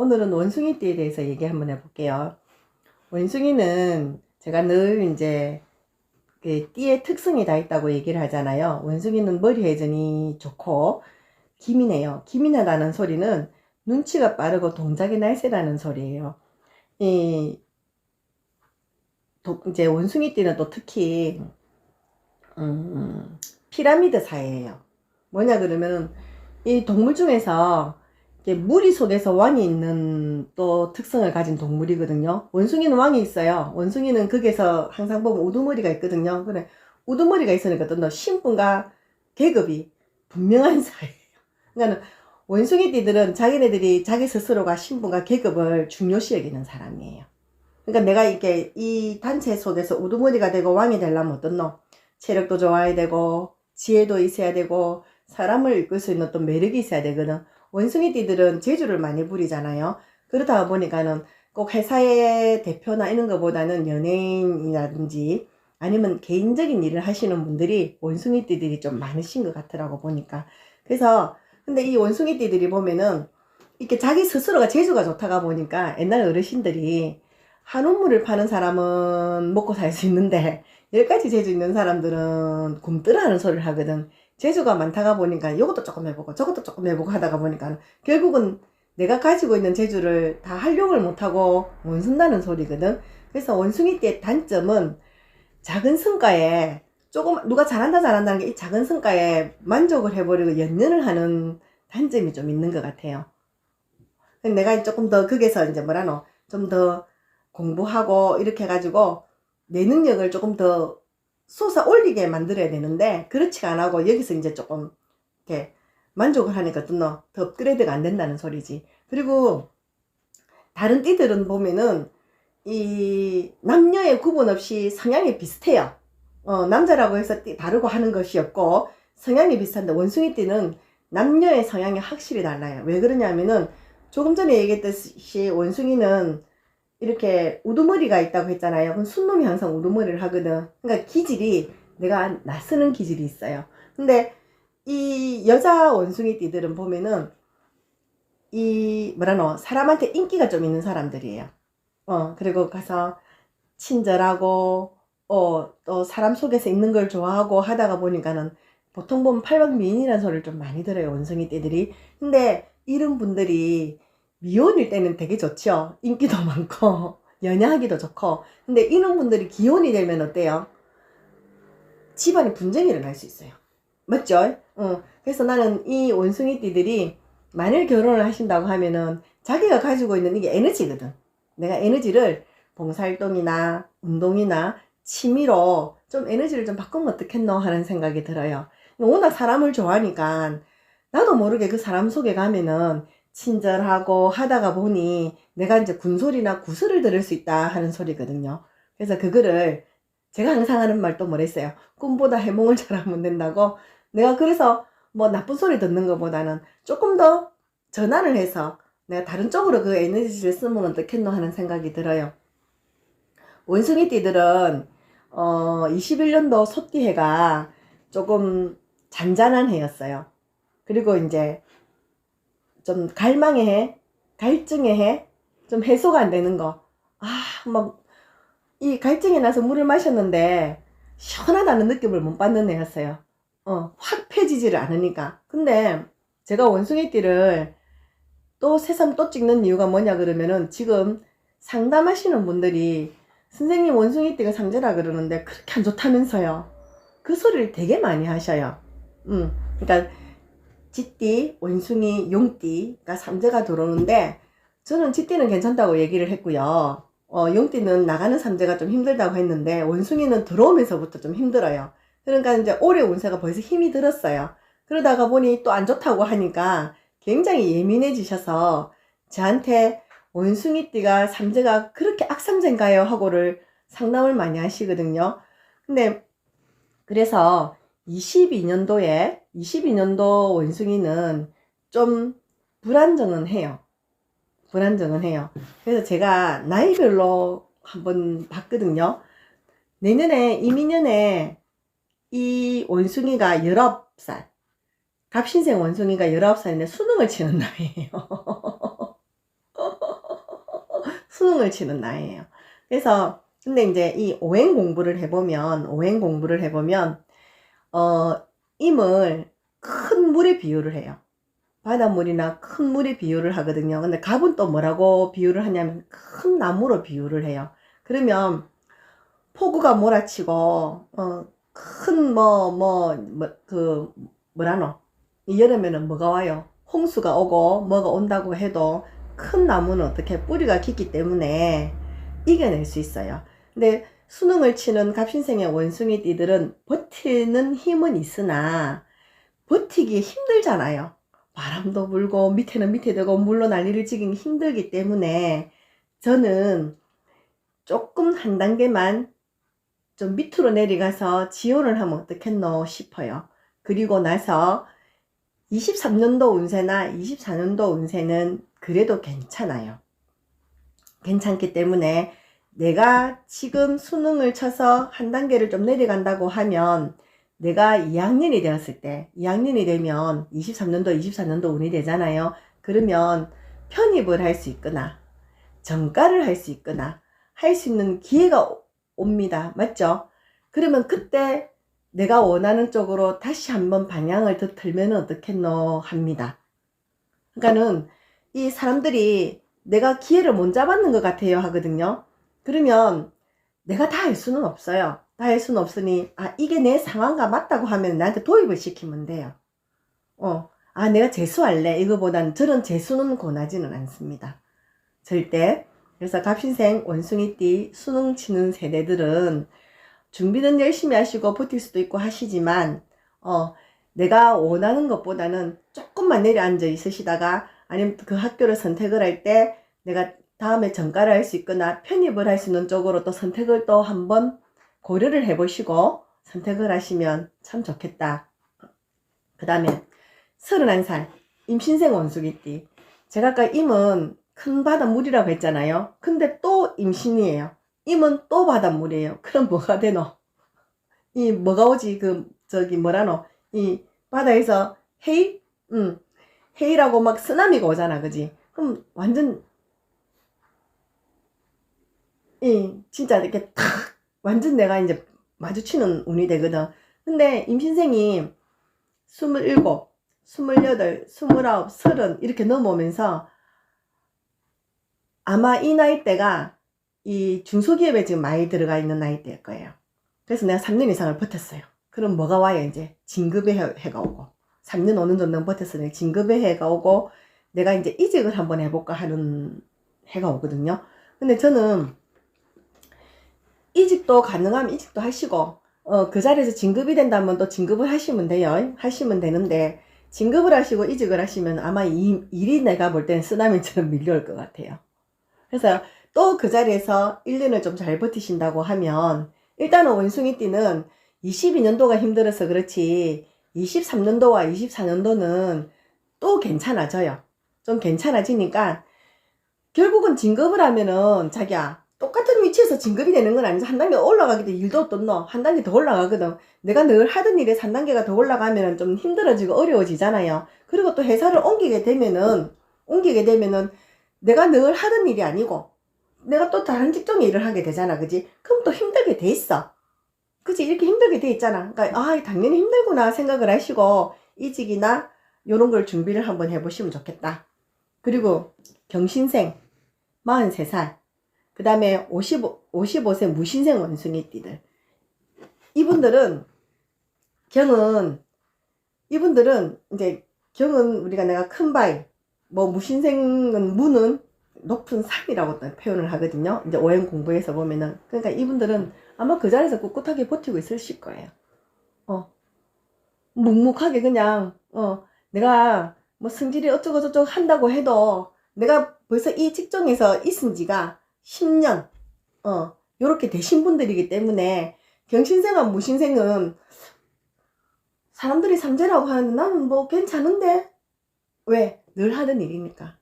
오늘은 원숭이 띠에 대해서 얘기 한번 해볼게요. 원숭이는 제가 늘 이제 그 띠의 특성이 다 있다고 얘기를 하잖아요. 원숭이는 머리 회전이 좋고 기민해요. 기민하다는 소리는 눈치가 빠르고 동작이 날쌔라는 소리예요. 이 도- 이제 원숭이 띠는 또 특히 음, 피라미드 사회예요. 뭐냐 그러면은 이 동물 중에서 무리 속에서 왕이 있는 또 특성을 가진 동물이거든요. 원숭이는 왕이 있어요. 원숭이는 거기에서 항상 보면 우두머리가 있거든요. 그래 우두머리가 있으니까 또 신분과 계급이 분명한 사회예요. 그러니까 원숭이띠들은 자기네들이 자기 스스로가 신분과 계급을 중요시 여기는 사람이에요. 그러니까 내가 이렇게 이 단체 속에서 우두머리가 되고 왕이 되려면 어떤 노? 체력도 좋아야 되고 지혜도 있어야 되고 사람을 이끌 수 있는 어떤 매력이 있어야 되거든. 원숭이띠들은 재주를 많이 부리잖아요. 그러다 보니까는 꼭 회사의 대표나 이런 것보다는 연예인이라든지 아니면 개인적인 일을 하시는 분들이 원숭이띠들이 좀 많으신 것 같더라고 보니까. 그래서 근데 이 원숭이띠들이 보면은 이렇게 자기 스스로가 재주가 좋다가 보니까 옛날 어르신들이 한우물을 파는 사람은 먹고 살 수 있는데 열 가지 재주 있는 사람들은 굶뜨라는 소리를 하거든. 재주가 많다가 보니까 이것도 조금 해보고 저것도 조금 해보고 하다가 보니까 결국은 내가 가지고 있는 재주를 다 활용을 못하고 못 쓴다는 소리거든. 그래서 원숭이띠의 단점은 작은 성과에 조금 누가 잘한다 잘한다는 게 이 작은 성과에 만족을 해버리고 연연을 하는 단점이 좀 있는 것 같아요. 내가 조금 더 거기서 이제 뭐라노 좀 더 공부하고 이렇게 해가지고 내 능력을 조금 더 솟아 올리게 만들어야 되는데 그렇지가 안 하고 여기서 이제 조금 이렇게 만족을 하니까 또더 업그레이드가 안 된다는 소리지. 그리고 다른 띠들은 보면은 이 남녀의 구분 없이 성향이 비슷해요. 어, 남자라고 해서 띠 다르고 하는 것이 없고 성향이 비슷한데 원숭이 띠는 남녀의 성향이 확실히 달라요. 왜 그러냐면은 조금 전에 얘기했듯이 원숭이는 이렇게 우두머리가 있다고 했잖아요. 그럼 순놈이 항상 우두머리를 하거든. 그러니까 기질이 내가 나쓰는 기질이 있어요. 근데 이 여자 원숭이 띠들은 보면은 이 뭐라노 사람한테 인기가 좀 있는 사람들이에요. 어 그리고 가서 친절하고 어 또 사람 속에서 있는 걸 좋아하고 하다가 보니까는 보통 보면 팔방미인이라는 소리를 좀 많이 들어요 원숭이 띠들이. 근데 이런 분들이 미혼일 때는 되게 좋죠. 인기도 많고 연애하기도 좋고. 근데 이런 분들이 기혼이 되면 어때요? 집안에 분쟁이 일어날 수 있어요. 맞죠? 어. 그래서 나는 이 원숭이띠들이 만일 결혼을 하신다고 하면은 자기가 가지고 있는 이게 에너지거든. 내가 에너지를 봉사활동이나 운동이나 취미로 좀 에너지를 좀 바꾸면 어떻겠노 하는 생각이 들어요. 워낙 사람을 좋아하니까 나도 모르게 그 사람 속에 가면은 친절하고 하다가 보니 내가 이제 군소리나 구슬을 들을 수 있다 하는 소리거든요. 그래서 그거를 제가 항상 하는 말도 뭐랬어요. 꿈보다 해몽을 잘하면 된다고. 내가 그래서 뭐 나쁜 소리 듣는 것보다는 조금 더 전환을 해서 내가 다른 쪽으로 그 에너지를 쓰면 어떻겠노 하는 생각이 들어요. 원숭이 띠들은 어 21년도 소띠해가 조금 잔잔한 해였어요. 그리고 이제 좀 갈망의 해, 갈증의 해, 좀 해소가 안 되는 거. 아, 막, 이 갈증이 나서 물을 마셨는데, 시원하다는 느낌을 못 받는 애였어요. 어, 확 펴지지를 않으니까. 근데, 제가 원숭이띠를 또 새삼 또 찍는 이유가 뭐냐 그러면은, 지금 상담하시는 분들이, 선생님 원숭이띠가 상제라 그러는데, 그렇게 안 좋다면서요. 그 소리를 되게 많이 하셔요. 음, 그러니까, 쥐띠, 원숭이, 용띠가 삼재가 들어오는데 저는 쥐띠는 괜찮다고 얘기를 했고요. 어, 용띠는 나가는 삼재가 좀 힘들다고 했는데 원숭이는 들어오면서부터 좀 힘들어요. 그러니까 이제 올해 운세가 벌써 힘이 들었어요. 그러다가 보니 또 안 좋다고 하니까 굉장히 예민해지셔서 저한테 원숭이띠가 삼재가 그렇게 악삼재인가요? 하고를 상담을 많이 하시거든요. 근데 그래서 22년도에 22년도 원숭이는 좀 불안정은 해요. 불안정은 해요. 그래서 제가 나이별로 한번 봤거든요. 내년에 이민년에 이 원숭이가 19살 갑신생 원숭이가 19살인데 수능을 치는 나이에요. 수능을 치는 나이에요. 그래서 근데 이제 이 오행 공부를 해보면 오행 공부를 해보면 어 임을 큰 물에 비유를 해요. 바닷물이나 큰 물에 비유를 하거든요. 근데 갑은 또 뭐라고 비유를 하냐면 큰 나무로 비유를 해요. 그러면 폭우가 몰아치고 어, 큰 뭐 뭐 뭐 그 뭐라노 이 여름에는 뭐가 와요? 홍수가 오고 뭐가 온다고 해도 큰 나무는 어떻게 뿌리가 깊기 때문에 이겨낼 수 있어요. 근데 수능을 치는 갑신생의 원숭이 띠들은 버티는 힘은 있으나 버티기 힘들잖아요. 바람도 불고 밑에는 밑에 되고 물로 난리를 지기기 힘들기 때문에 저는 조금 한 단계만 좀 밑으로 내려가서 지원을 하면 어떻겠노 싶어요. 그리고 나서 23년도 운세나 24년도 운세는 그래도 괜찮아요. 괜찮기 때문에 내가 지금 수능을 쳐서 한 단계를 좀 내려간다고 하면 내가 2학년이 되었을 때, 2학년이 되면 23년도, 24년도 운이 되잖아요. 그러면 편입을 할 수 있거나, 정가를 할 수 있거나, 할 수 있는 기회가 오- 옵니다. 맞죠? 그러면 그때 내가 원하는 쪽으로 다시 한번 방향을 더 틀면 어떻겠노 합니다. 그러니까는 이 사람들이 내가 기회를 못 잡았는 것 같아요 하거든요. 그러면 내가 다 할 수는 없어요. 다 할 수는 없으니 아 이게 내 상황과 맞다고 하면 나한테 도입을 시키면 돼요. 어, 아 내가 재수할래 이거보다는 저런 재수는 권하지는 않습니다. 절대. 그래서 갑신생 원숭이띠 수능 치는 세대들은 준비는 열심히 하시고 버틸 수도 있고 하시지만 어 내가 원하는 것보다는 조금만 내려앉아 있으시다가 아니면 그 학교를 선택을 할 때 내가 다음에 전가를 할 수 있거나 편입을 할 수 있는 쪽으로 또 선택을 또 한번 고려를 해보시고 선택을 하시면 참 좋겠다. 그 다음에 31살 임신생 원숭이띠 제가 아까 임은 큰 바닷물이라고 했잖아요. 근데 또 임신이에요. 임은 또 바닷물이에요. 그럼 뭐가 되노? 이 뭐가 오지? 그 저기 뭐라노? 이 바다에서 헤이? 응. 헤이라고 막 쓰나미가 오잖아, 그지? 그럼 완전 이 진짜 이렇게 탁 완전 내가 이제 마주치는 운이 되거든. 근데 임신생이 27, 28, 29, 30 이렇게 넘어오면서 아마 이 나이대가 이 중소기업에 지금 많이 들어가 있는 나이대일 거예요. 그래서 내가 3년 이상을 버텼어요. 그럼 뭐가 와요, 이제? 진급의 해, 해가 오고. 3년 오는 정도 버텼으니 진급의 해가 오고, 내가 이제 이직을 한번 해볼까 하는 해가 오거든요. 근데 저는 이직도 가능하면 이직도 하시고, 어, 그 자리에서 진급이 된다면 또 진급을 하시면 돼요. 하시면 되는데, 진급을 하시고 이직을 하시면 아마 이 일이 내가 볼 때는 쓰나미처럼 밀려올 것 같아요. 그래서 또 그 자리에서 1년을 좀 잘 버티신다고 하면 일단은 원숭이띠는 22년도가 힘들어서 그렇지 23년도와 24년도는 또 괜찮아져요. 좀 괜찮아지니까 결국은 진급을 하면은 자기야 똑같은 위치에서 진급이 되는 건 아니죠. 한 단계 올라가게 돼 일도 어떻노? 한 단계 더 올라가거든. 내가 늘 하던 일에 한 단계가 더 올라가면은 좀 힘들어지고 어려워지잖아요. 그리고 또 회사를 옮기게 되면은 옮기게 되면은 내가 늘 하던 일이 아니고 내가 또 다른 직종에 일을 하게 되잖아. 그지? 그럼 또 힘들게 돼 있어. 그지? 이렇게 힘들게 돼 있잖아. 그러니까 아, 당연히 힘들구나 생각을 하시고 이직이나 요런 걸 준비를 한번 해보시면 좋겠다. 그리고 경신생 43살 그 다음에 55, 55세 무신생 원숭이띠들 이분들은 경은 이분들은 이제 경은 우리가 내가 큰 바위 뭐 무신생은 무는 높은 산이라고 또 표현을 하거든요. 이제 오행 공부에서 보면은 그러니까 이분들은 아마 그 자리에서 꿋꿋하게 버티고 있으실 거예요. 어 묵묵하게 그냥 어 내가 뭐 승질이 어쩌고 저쩌고 한다고 해도 내가 벌써 이 직종에서 있은 지가 10년 어 요렇게 되신 분들이기 때문에 경신생과 무신생은 사람들이 삼재라고 하는데 나는 뭐 괜찮은데 왜? 늘 하던 일이니까.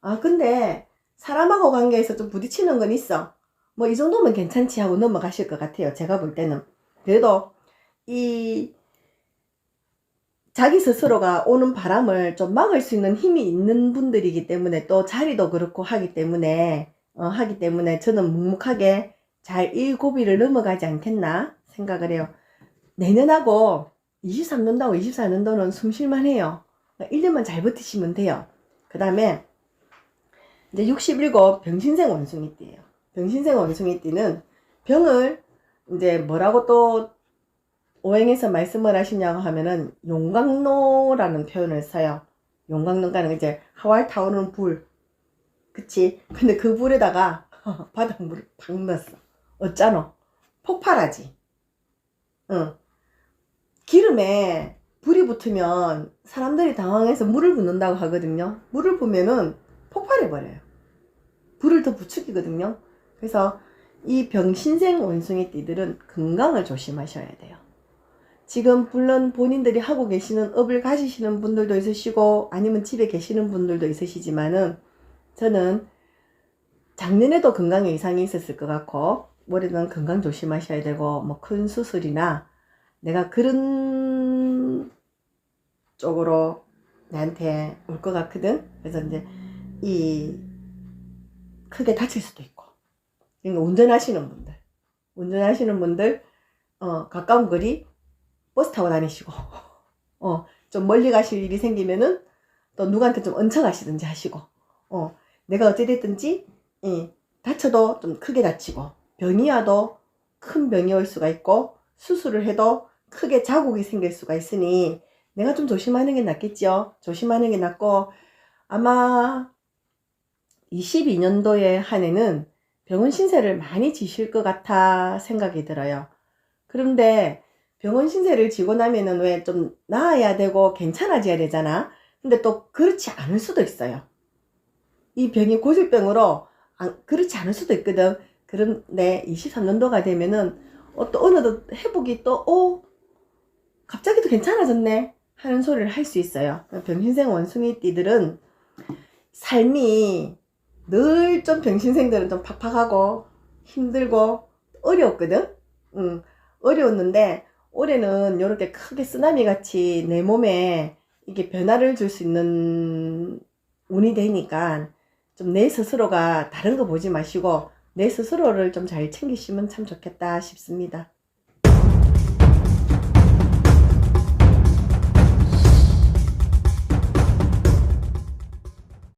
아, 근데 사람하고 관계에서 좀 부딪히는 건 있어. 뭐 이 정도면 괜찮지 하고 넘어가실 것 같아요. 제가 볼 때는. 그래도 이 자기 스스로가 오는 바람을 좀 막을 수 있는 힘이 있는 분들이기 때문에 또 자리도 그렇고 하기 때문에 어, 하기 때문에 저는 묵묵하게 잘 일고비를 넘어가지 않겠나 생각을 해요. 내년하고 23년도하고 24년도는 숨쉴만 해요. 1년만 잘 버티시면 돼요. 그 다음에 이제 67 병신생 원숭이띠예요. 병신생 원숭이띠는 병을 이제 뭐라고 또 오행에서 말씀을 하시냐고 하면은 용광로라는 표현을 써요. 용광로가는 이제 하왈 타오르는 불. 그치? 근데 그 불에다가 바닷물을 팍 넣었어. 어쩌노? 폭발하지. 응. 기름에 불이 붙으면 사람들이 당황해서 물을 붓는다고 하거든요. 물을 부면은 폭발해버려요. 불을 더 부추기거든요. 그래서 이 병신생 원숭이 띠들은 건강을 조심하셔야 돼요. 지금 물론 본인들이 하고 계시는 업을 가지시는 분들도 있으시고 아니면 집에 계시는 분들도 있으시지만은 저는 작년에도 건강에 이상이 있었을 것 같고 올해는 건강 조심하셔야 되고 뭐 큰 수술이나 내가 그런 쪽으로 나한테 올 것 같거든. 그래서 이제 이 크게 다칠 수도 있고. 그러니까 운전하시는 분들, 운전하시는 분들 어, 가까운 거리 버스 타고 다니시고, 어, 좀 멀리 가실 일이 생기면은 또 누구한테 좀 얹혀 가시든지 하시고, 어, 내가 어찌됐든지 예, 다쳐도 좀 크게 다치고 병이 와도 큰 병이 올 수가 있고 수술을 해도 크게 자국이 생길 수가 있으니 내가 좀 조심하는 게 낫겠지요. 조심하는 게 낫고 아마 22년도에 한 해는 병원 신세를 많이 지실 것 같아 생각이 들어요. 그런데 병원 신세를 지고 나면은 왜 좀 나아야 되고 괜찮아져야 되잖아. 근데 또 그렇지 않을 수도 있어요. 이 병이 고질병으로 안- 그렇지 않을 수도 있거든. 그런데 23년도가 되면은 어, 또 어느덧 회복이 또 어, 갑자기 또 괜찮아졌네 하는 소리를 할 수 있어요. 병신생 원숭이띠들은 삶이 늘 좀 병신생들은 좀 팍팍하고 힘들고 어려웠거든. 응, 어려웠는데 올해는 이렇게 크게 쓰나미 같이 내 몸에 이게 변화를 줄 수 있는 운이 되니까 좀 내 스스로가 다른 거 보지 마시고 내 스스로를 좀 잘 챙기시면 참 좋겠다 싶습니다.